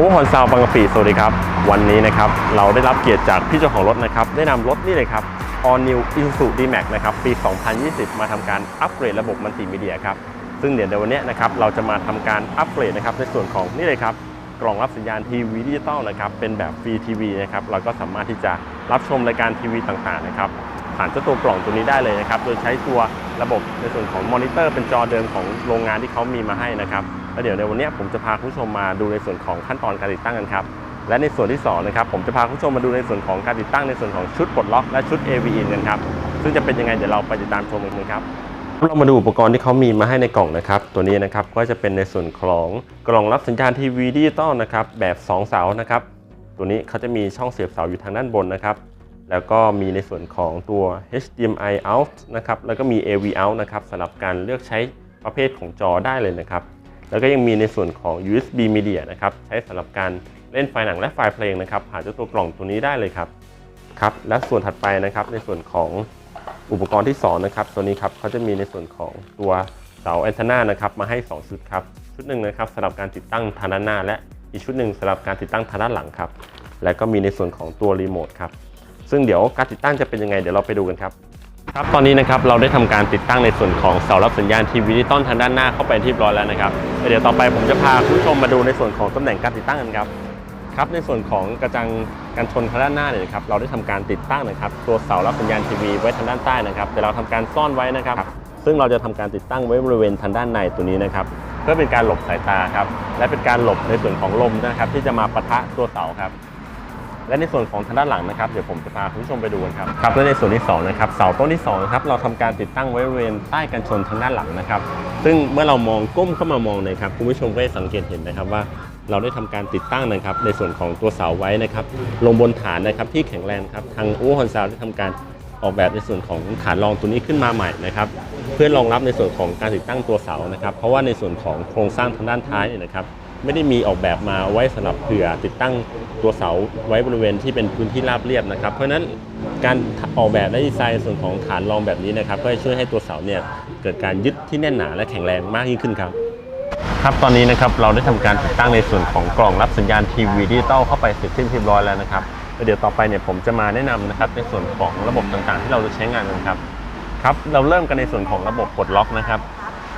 เวอร์ฮอนซาวบางกะปิสวัสดีครับ วันนี้นะครับ เราได้รับเกียรติจากพี่เจ้าของรถนะครับ ได้นำรถนี่เลยครับ All New Isuzu D-Max นะครับ ปี 2020 มาทำการอัปเกรดระบบมัลติมีเดียครับ ซึ่งเดี๋ยวในวันนี้นะครับ เราจะมาทำการอัปเกรดนะครับ ในส่วนของนี่เลยครับ กล่องรับสัญญาณทีวีดิจิตอลนะครับ เป็นแบบฟรีทีวีนะครับ เราก็สามารถที่จะรับชมรายการทีวีต่างๆนะครับผ่านเจ้าตัวกล่องตัวนี้ได้เลยนะครับ โดยใช้ตัวระบบในส่วนของมอนิเตอร์เป็นจอเดิมของโรงงานที่เขามีมาให้นะครับ แล้วเดี๋ยวในวันนี้ผมจะพาคุณผู้ชมมาดูในส่วนของขั้นตอนการติดตั้งกันครับ และในส่วนที่สองนะครับผมจะพาคุณผู้ชมมาดูในส่วนของการติดตั้งในส่วนของชุดปลดล็อกและชุด AV in กันครับ ซึ่งจะเป็นยังไงเดี๋ยวเราไปติดตามชมกันเลยครับเรามาดูอุปกรณ์ที่เขามีมาให้ในกล่องนะครับ ตัวนี้นะครับก็จะเป็นในส่วนของกล่องรับสัญญาณทีวีดิจิตอลนะครับแบบ2เสานะครับ ตัวนี้เขาจะมีช่องเสียบเสาอยู่ทางด้านบนนะครับ แล้วก็มีในส่วนของตัว HDMI out นะครับแล้วก็มี AV out นะครับสำหรับการเลือกใช้ประเภทของจอได้เลยนะครับ แล้วก็ยังมีในส่วนของ USB Media นะครับใช้สำหรับการเล่นไฟล์หนังและไฟล์เพลงนะครับผ่านเจ้าตัวกล่องตัวนี้ได้เลยครับครับและส่วนถัดไปนะครับในส่วนของอุปกรณ์ที่สองนะครับตัวนี้ครับเขาจะมีในส่วนของตัวเสาแอนเทนานะครับมาให้ 2 ชุดครับชุดหนึ่งนะครับสำหรับการติดตั้งทางด้านหน้า และอีกชุดหนึ่งสำหรับการติดตั้งทางด้านหลังครับและก็มีในส่วนของตัวรีโมทครับซึ่งเดี๋ยวการติดตั้งจะเป็นยังไงเดี๋ยวเราไปดูกันครับ ครับตอนนี้นะครับเราได้ทำการติดตั้งในส่วนของเสารับสัญญาณทีวีดิจิตอลทางด้านหน้าเข้าไปที่เรียบร้อยแล้วนะครับเดี๋ยวต่อไปผมจะพาคุณผู้ชมมาดูในส่วนของตำแหน่งการติดตั้งกันครับครับในส่วนของกระจังกันชนทางด้านหน้าเนี่ยนะครับเราได้ทำการติดตั้งนะครับตัวเสารับสัญญาณทีวีไว้ทางด้านใต้นะครับแต่เราทำการซ่อนไว้นะครับ ซึ่งเราจะทำการติดตั้งไว้บริเวณทางด้านในตัวนี้นะครับเพื่อเป็นการหลบสายตาครับและเป็นการหลบในส่วนของลมนะครับที่จะมาปะทะตัวเสาครับ และในส่วนของทางด้านหลังนะครับเดี๋ยวผมจะพาคุณผู้ชมไปดูกันครับครับและในส่วนที่2นะครับเสาต้นที่2นะครับเราทำการติดตั้งไว้บริเวณใต้กันชนทางด้านหลังนะครับซึ่งเมื่อเรามองก้มเข้ามามองนะครับคุณผู้ชมก็จะสังเกตเห็นนะครับว่าเราได้ทำการติดตั้งนะครับในส่วนของตัวเสาไว้นะครับลงบนฐานนะครับที่แข็งแรงครับทางอู่ฮอนซาวได้ทำการออกแบบในส่วนของฐานรองตัวนี้ขึ้นมาใหม่นะครับเพื่อรองรับในส่วนของการติดตั้งตัวเสานะครับเพราะว่าในส่วนของโครงสร้างทางด้านท้ายเนี่ยนะครับ ไม่ได้มีออกแบบมาไว้สำหรับเผื่อติดตั้งตัวเสาไว้บริเวณที่เป็นพื้นที่ราบเรียบนะครับ เพราะฉะนั้นการออกแบบและดีไซน์ส่วนของฐานรองแบบนี้นะครับ ก็จะช่วยให้ตัวเสาเนี่ยเกิดการยึดที่แน่นหนาและแข็งแรงมากยิ่งขึ้นครับครับตอนนี้นะครับเราได้ทำการติดตั้งในส่วนของกล่องรับสัญญาณทีวีดิจิตอลเข้าไปเสร็จสิ้นเรียบร้อยแล้วนะครับเดี๋ยวต่อไปเนี่ยผมจะมาแนะนำนะครับในส่วนของระบบต่างๆ ที่เราจะใช้งานกันครับครับ เราเริ่มกันในส่วนของระบบปลดล็อกนะครับ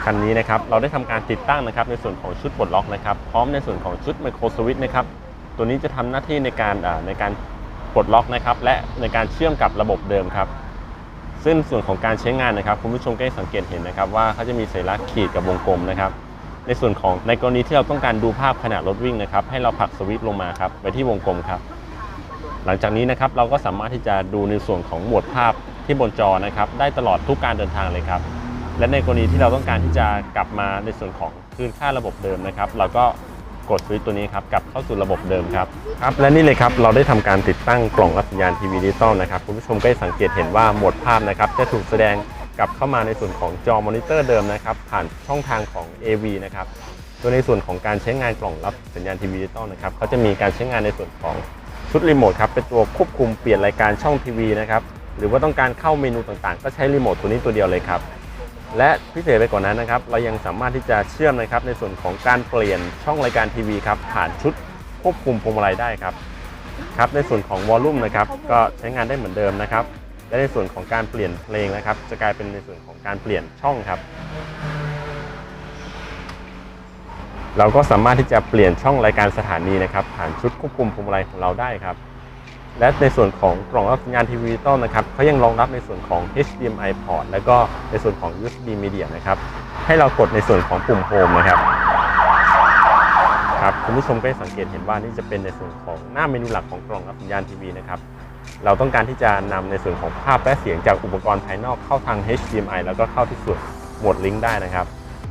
คันนี้นะครับเราได้ทำการติดตั้งนะครับในส่วนของชุดปลดล็อกนะครับพร้อมในส่วนของชุดไมโครสวิตช์นะครับตัวนี้จะทำหน้าที่ในการในการปลดล็อกนะครับและในการเชื่อมกับระบบเดิมครับซึ่งส่วนของการใช้งานนะครับคุณผู้ชมก็สังเกตเห็นนะครับว่าเขาจะมีสัญลักษณ์ขีดกับวงกลมนะครับในส่วนของในกรณีที่เราต้องการดูภาพขณะรถวิ่งนะครับให้เราผลักสวิตช์ลงมาครับไปที่วงกลมครับ หลังจากนี้นะครับเราก็สามารถที่จะดูในส่วนของหมวดภาพที่บนจอนะครับได้ตลอดทุกการเดินทางเลยครับ และในกรณีที่เราต้องการที่จะกลับมาในส่วนของคืนค่าระบบเดิมนะครับ เราก็กดสวิตช์ตัวนี้ครับกลับเข้าสู่ระบบเดิมครับครับและนี่เลยครับเราได้ทำการติดตั้งกล่องรับสัญญาณทีวีดิจิตอลนะครับคุณผู้ชมก็สังเกตเห็นว่าหมวดภาพนะครับจะถูกแสดงกลับเข้ามาในส่วนของจอมอนิเตอร์เดิมนะครับผ่านช่องทางของ AV นะครับโดยในส่วนของการใช้งานกล่องรับสัญญาณทีวีดิจิตอลนะครับเขาจะมีการใช้งานในส่วนของชุดรีโมทครับเป็นตัวควบคุมเปลี่ยนรายการช่องทีวีนะครับหรือว่าต้องการเข้าเมนูต่างๆ ก็ใช้รีโมทตัวนี้ตัวเดียวเลยครับ และพิเศษไปกว่านั้นนะครับ เรายังสามารถที่จะเชื่อมนะครับในส่วนของการเปลี่ยนช่องรายการทีวีครับผ่านชุดควบคุมพวงมาลัยได้ครับครับในส่วนของวอลลุ่มนะครับก็ใช้งานได้เหมือนเดิมนะครับและในส่วนของการเปลี่ยนเพลงนะครับ จะกลายเป็นในส่วนของการเปลี่ยนช่องครับ เราก็สามารถที่จะเปลี่ยนช่องรายการสถานีนะครับ ผ่านชุดควบคุมพวงมาลัยของเราได้ครับ และในส่วนของกล่องรับสัญญาณทีวีดิจิตอลนะครับเขายังรองรับในส่วนของ HDMI port แล้วก็ในส่วนของ USB media นะครับ ให้เรากดในส่วนของปุ่มโฮมนะครับครับคุณผู้ชมก็สังเกตเห็นว่านี่จะเป็นในส่วนของหน้าเมนูหลักของกล่องรับสัญญาณทีวีนะครับ เราต้องการที่จะนำในส่วนของภาพและเสียงจากอุปกรณ์ภายนอกเข้าทาง HDMI แล้วก็เข้าที่ส่วนหมวดลิงก์ได้นะครับ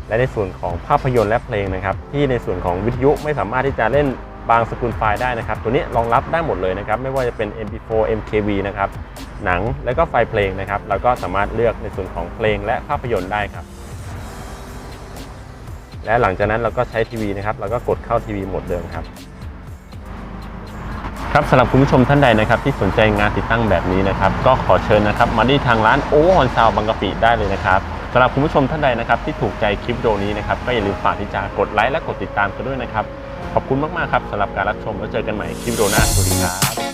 และในส่วนของภาพยนตร์และเพลงนะครับ ที่ในส่วนของวิทยุไม่สามารถที่จะเล่น บางสกุลไฟล์ได้นะครับ ตัวนี้รองรับได้หมดเลยนะครับ ไม่ว่าจะเป็น MP4 MKV นะครับ หนังและก็ไฟล์เพลงนะครับ เราก็สามารถเลือกในส่วนของเพลงและภาพยนตร์ได้ครับ และหลังจากนั้นเราก็ใช้ทีวีนะครับ เราก็กดเข้าทีวีหมดเดิมครับ ครับสำหรับคุณผู้ชมท่านใดนะครับ ที่สนใจงานติดตั้งแบบนี้นะครับ ก็ขอเชิญนะครับ มาที่ทางร้านโอเวอร์ฮอนซาวบางกะปิได้เลยนะครับสำหรับคุณผู้ชมท่านใดนะครับที่ถูกใจคลิปวิดีโอนี้นะครับก็อย่าลืมฝากที่จะกดไลค์และกดติดตามกันด้วยนะครับ ขอบคุณมาก ๆ ครับสำหรับการรับชมแล้วเจอกันใหม่คลิปโดหน้าสวัสดีครับ